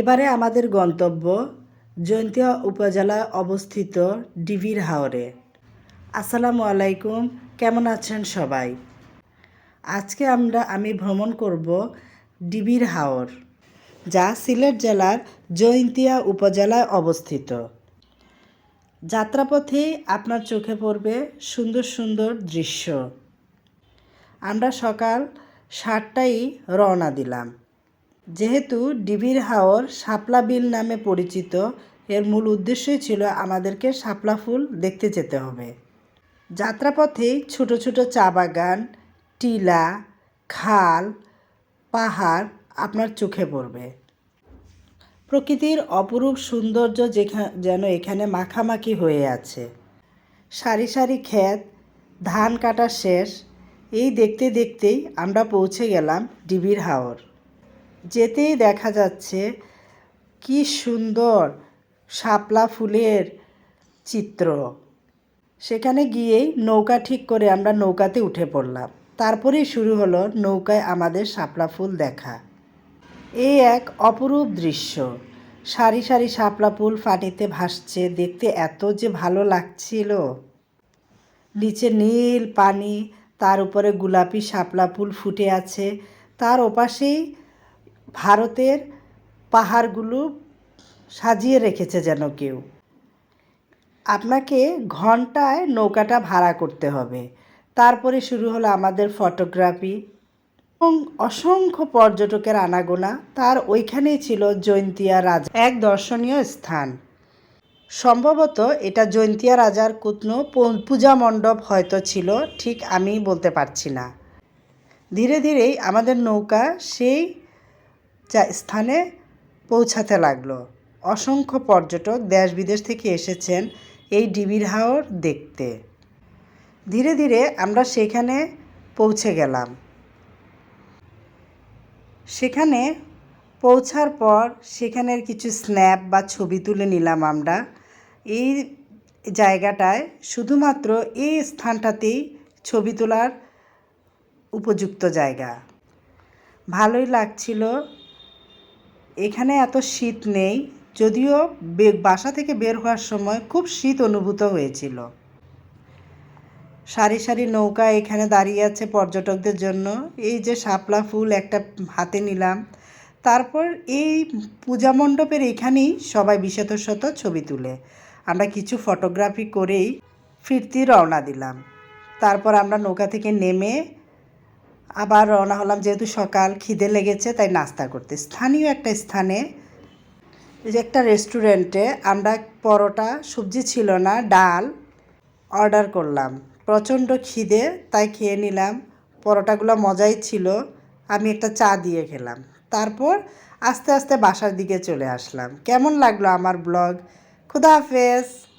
এবারে আমাদের গন্তব্য জয়ন্তিয়া উপজেলায় অবস্থিত ডিবির হাওরে। আসসালামু আলাইকুম, কেমন আছেন সবাই? আজকে আমরা, আমি ভ্রমণ করব ডিবির হাওর, যা সিলেট জেলার জয়ন্তিয়া উপজেলায় অবস্থিত। যাত্রাপথেই আপনার চোখে পড়বে সুন্দর সুন্দর দৃশ্য। আমরা সকাল সাতটায় রওনা দিলাম। যেহেতু ডিবির হাওর শাপলা বিল নামে পরিচিত, এর মূল উদ্দেশ্যই ছিল আমাদেরকে শাপলা ফুল দেখতে যেতে হবে। যাত্রাপথেই ছোট ছোট চা বাগান, টিলা, খাল, পাহাড় আপনার চোখে পড়বে। প্রকৃতির অপরূপ সৌন্দর্য যেন এখানে মাখামাখি হয়ে আছে। সারি সারি ক্ষেত, ধান কাটা শেষ, এই দেখতে দেখতেই আমরা পৌঁছে গেলাম ডিবির হাওর। যেতেই দেখা যাচ্ছে কি সুন্দর শাপলা ফুলের চিত্র। সেখানে গিয়েই নৌকা ঠিক করে আমরা নৌকাতে উঠে পড়লাম। তারপরেই শুরু হলো নৌকায় আমাদের শাপলা ফুল দেখা। এই এক অপরূপ দৃশ্য। সারি সারি শাপলা ফুল পানিতে ভাসছে, দেখতে এত যে ভালো লাগছিল। নিচে নীল পানি, তার উপরে গোলাপি শাপলা ফুল ফুটে আছে। তার ওপাশেই ভারতের পাহাড়গুলো সাজিয়ে রেখেছে যেন কেউ। আপনাকে ঘন্টায় নৌকাটা ভাড়া করতে হবে। তারপরে শুরু হলো আমাদের ফটোগ্রাফি এবং অসংখ্য পর্যটকের আনাগোনা। তার ওইখানেই ছিল জৈন্তিয়া রাজা। এক দর্শনীয় স্থান। সম্ভবত এটা জৈন্তিয়া রাজার কোনো পূজা মণ্ডপ হয়তো ছিল, ঠিক আমি বলতে পারছি না। ধীরে ধীরেই আমাদের নৌকা সেই স্থানে পৌঁছাতে লাগল। অসংখ্য পর্যটক দেশ বিদেশ থেকে এসেছেন এই ডিবির হাওর দেখতে। ধীরে ধীরে আমরা সেখানে পৌঁছে গেলাম। সেখানে পৌঁছার পর সেখানের কিছু স্ন্যাপ বা ছবি তুলে নিলাম আমরা। এই জায়গাটায় শুধুমাত্র এই স্থানটাতেই ছবি তোলার উপযুক্ত জায়গা। ভালোই লাগছিল এখানে এত শীত নেই, যদিও বাসা থেকে বের হওয়ার সময় খুব শীত অনুভূত হয়েছিল। সারি সারি নৌকা এখানে দাঁড়িয়ে আছে পর্যটকদের জন্য। এই যে শাপলা ফুল একটা হাতে নিলাম। তারপর এই পূজা মণ্ডপের এখানেই সবাই বিশত শত ছবি তুলে। আমরা কিছু ফটোগ্রাফি করেই ফিরতি রওনা দিলাম। তারপর আমরা নৌকা থেকে নেমে আবার রওনা হলাম, যেহেতু সকাল খিদে লেগেছে, তাই নাস্তা করতে। স্থানীয় একটা স্থানে যে একটা রেস্টুরেন্টে আমরা পরোটা, সবজি ছিল না, ডাল অর্ডার করলাম। প্রচণ্ড খিদে, তাই খেয়ে নিলাম। পরোটাগুলো মজাই ছিল, আমি একটা চা দিয়ে খেলাম। তারপর আস্তে আস্তে বাসার দিকে চলে আসলাম। কেমন লাগল আমার ব্লগ? খুদা হাফেজ!